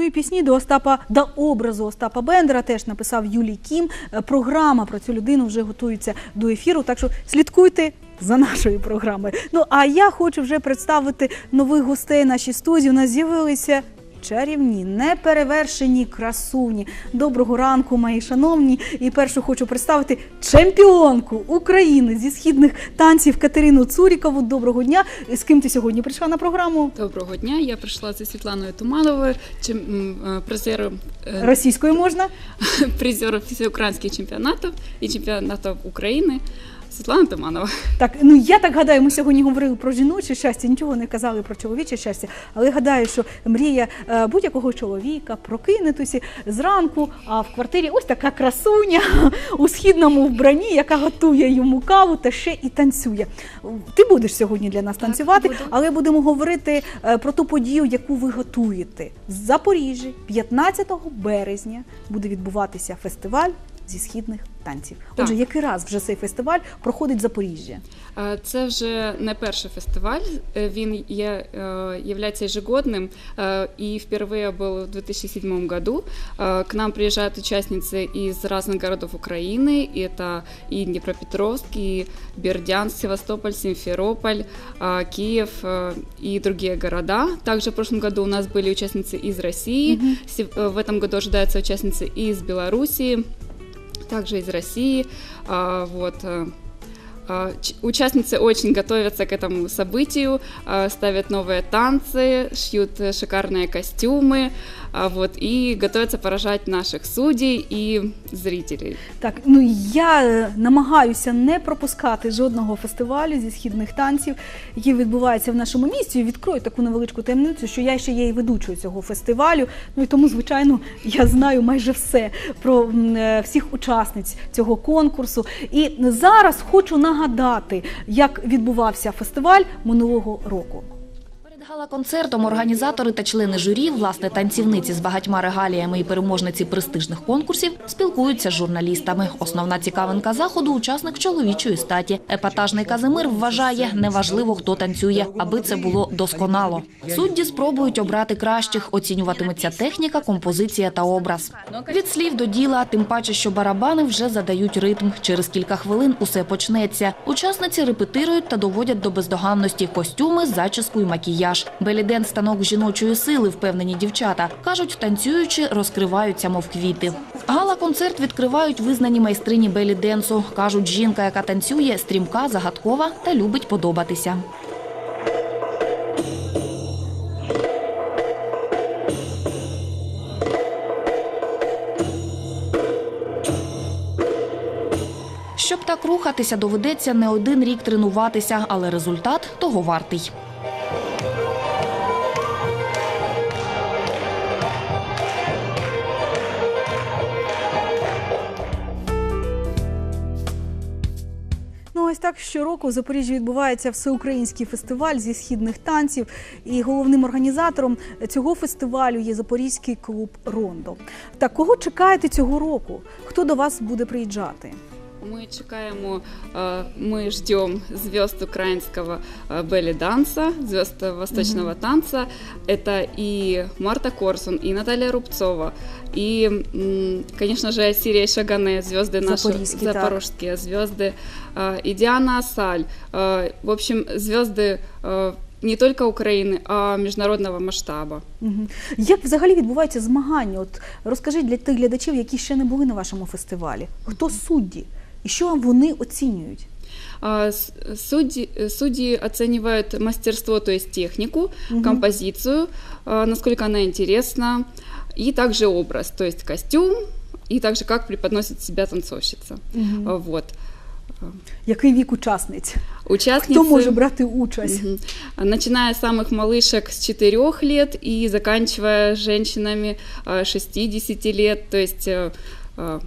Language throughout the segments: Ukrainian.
Ну і пісні до Остапа до образу Остапа Бендера теж написав Юлій Кім. Е, Програма про цю людину вже готується до ефіру. Так що слідкуйте. За нашою програмою. Ну а я хочу вже представити нових гостей нашій студії. У нас з'явилися чарівні, неперевершені красуні. Доброго ранку, мої шановні. І першу хочу представити чемпіонку України зі східних танців Катерину Цурікову. Доброго дня. З ким ти сьогодні прийшла на програму? Доброго дня. Я прийшла зі Світланою Тумановою, е, призером, е, Російською можна? призером всеукраїнських чемпіонатів і чемпіонатів України. Світлана Туманова. Так, ну я так гадаю, ми сьогодні говорили про жіноче щастя, нічого не казали про чоловіче щастя, але гадаю, що мрія е, будь-якого чоловіка прокинутися зранку, а в квартирі ось така красуня у східному вбранні, яка готує йому каву та ще і танцює. Ти будеш сьогодні для нас танцювати, буду. але будемо говорити е, про ту подію, яку ви готуєте. В Запоріжжі 15 березня буде відбуватися фестиваль зі східних танців. Так. Отже, який раз вже цей фестиваль проходить в Запоріжжі? Е, Це вже не перший фестиваль. Е, Він є, е, является ежегодным э, и впервые был в 2007 году. Э, К нам приезжают участницы из разных городов Украины. Это и Днепропетровск, и Бердянск, Севастополь, Симферополь, э, Киев э, и другие города. Также в прошлом году у нас были участницы из России. Сев- э, В этом году ожидаются участницы из Белоруссии, также из России. Вот. э, а, ч- Участницы очень готовятся к этому событию, а, ставят новые танцы, шьют э, шикарные костюмы, а, вот, и готовятся поражать наших судей и зрителей. Так, ну я е, намагаюся не пропускати жодного фестивалю зі східних танців, який відбувається в нашому місті. І Відкрою таку невеличку таємницю, що я ще є і ведучою цього фестивалю. Ну і тому, звичайно, я знаю майже все про м, е, всіх учасниць цього конкурсу. І зараз хочу нагадати, як відбувався фестиваль минулого року. Перед гала-концертом організатори та члени журі, власне, танцівниці з багатьма регаліями і переможниці престижних конкурсів спілкуються з журналістами. Основна цікавинка заходу – учасник чоловічої статі. Епатажний Казимир вважає, неважливо, хто танцює, аби це було досконало. Судді спробують обрати кращих, оцінюватиметься техніка, композиція та образ. Від слів до діла, тим паче, що барабани вже задають ритм. Через кілька хвилин усе почнеться. Учасниці репетирують та доводять до бездоганності костюми, зачіску і макіяж. Беліден – станок жіночої сили, впевнені дівчата. Кажуть, танцюючи, розкриваються, мов квіти. Гала-концерт відкривають визнані майстрині белі-денсу. Кажуть, жінка, яка танцює, стрімка, загадкова та любить подобатися. Щоб так рухатися, доведеться не один рік тренуватися, але результат того вартий. Ось так щороку в Запоріжжі відбувається всеукраїнський фестиваль зі східних танців. І головним організатором цього фестивалю є Запорізький клуб Рондо. Так кого чекаєте цього року? Хто до вас буде приїжджати? Мы чекаем, э, мы ждем звезд украинского э, белли-данса, звезд восточного танца. Это и Марта Корсун, и Наталья Рубцова, и, м, конечно же, Сирия Шагане, звезды наши Запорожские, так. запорожские звезды, э, и Диана Асаль. Э, В общем, звезды э, не только Украины, а международного масштаба. Мгм. Як взагалі відбуваються змагання? От розкажіть для тих глядачів, які ще не були на вашому фестивалі. Хто судді? І що вони оцінюють? А, с- Судьи, э, судьи оценивают мастерство, то есть технику, Мгм. композицию, а, насколько она интересна, и также образ, то есть костюм, и также как преподносит себя танцовщица. А, Вот. Який вік учасниць? Участницы, Хто може брати участь? Мгм. Начиная с самых малышек с 4 лет и заканчивая женщинами а, 60 лет, то есть э, а,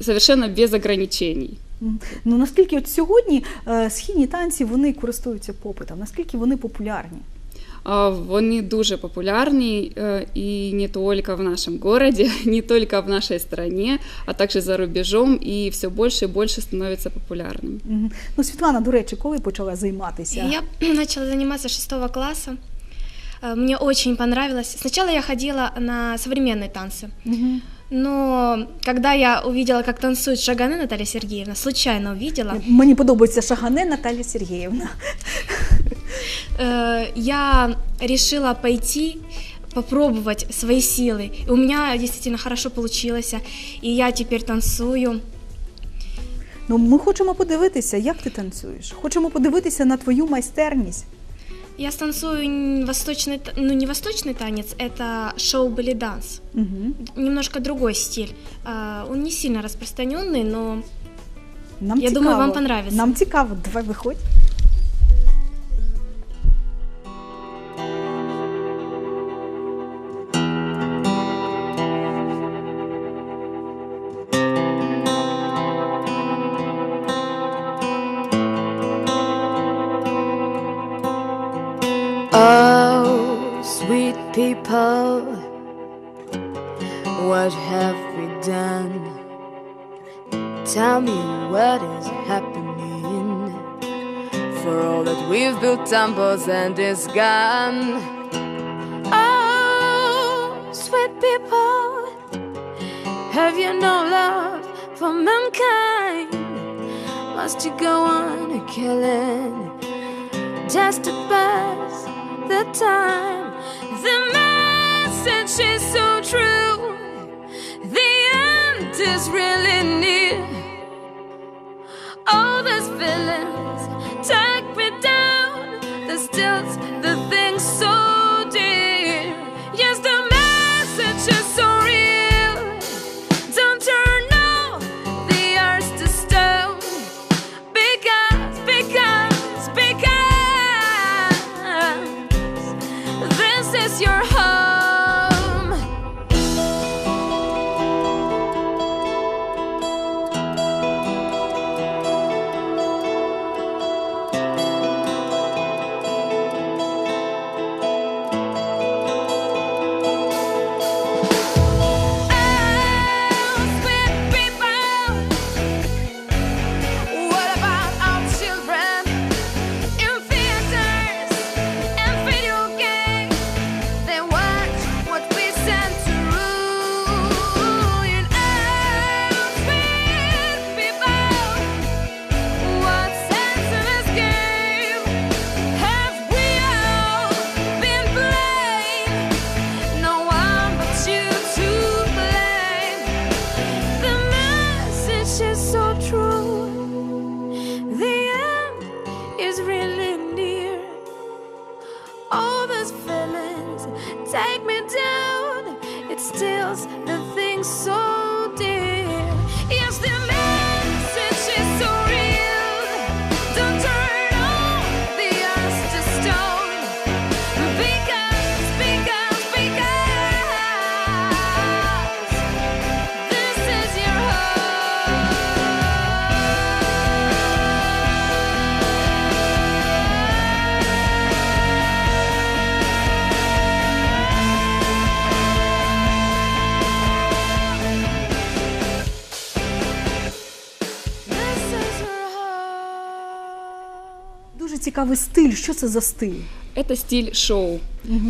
совершенно без ограничений. Мгм. Ну наскільки от сьогодні е, східні танці вони користуються попитом? Наскільки вони популярні? А, Вони дуже популярні е, і не тільки в нашому городе, не тільки в нашій стране, а також за рубежом, і все більше і більше становиться популярним. Мгм. Ну, Світлана, до речі, коли почала займатися? Я начала заниматься с шестого класса. Э, Мне очень понравилось. Сначала я ходила на современные танцы, Мгм. но когда я увидела, как танцует Шаганы Наталья Сергеевна, случайно увидела, Мені подобається Шагане Наталія Сергіївна. э, я решила пойти попробовать свои силы. И у меня действительно хорошо получилось, и я теперь танцую. Ну, ми хочемо подивитися, як ти танцюєш. Хочемо подивитися на твою майстерність. Я станцую н- восточный, та- ну не восточный танец, это шоу-белли-данс. Угу. Немножко другой стиль. А, Он не сильно распространенный, но Нам Я цікаво. думаю, вам понравится. Нам цікаво, давай виходь. People, what have we done? Tell me what is happening. For all that we've built temples and is gone. Oh, sweet people, have you no love for mankind? Must you go on killing? just to pass the time. The message is so true. The end is really near. All this feelings Girls цікавий стиль. Що це за стиль? Это стиль шоу.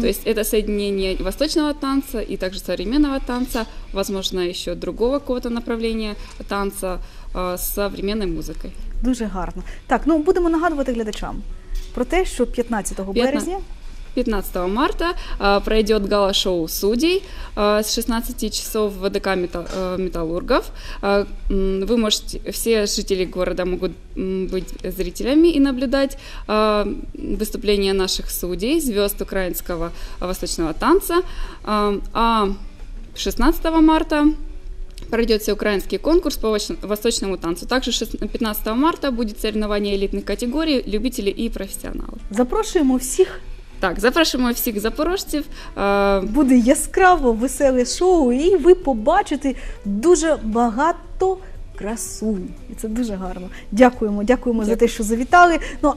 То есть это соединение восточного танца и также современного танца, возможно, еще другого какого-то направления танца э, с современной музыкой. Дуже гарно. Так, ну будемо нагадувати глядачам про те, що 15 березня 15 марта э, пройдет гала-шоу судей э, с 16 часов в ВДК э, Металлургов. Вы можете, все жители города могут быть зрителями и наблюдать выступления наших судей, звезд украинского восточного танца. А 16 марта пройдет всеукраинский конкурс по восточному танцу. Также шест- 15 марта будет соревнование элитных категорий, любители и профессионалы. запрошуємо всіх. Так, запрошуємо всіх запорожців. Е, Буде яскраво веселе шоу, і ви побачите дуже багато красунь. І це дуже гарно. Дякуємо, дякуємо за те, що завітали. Ну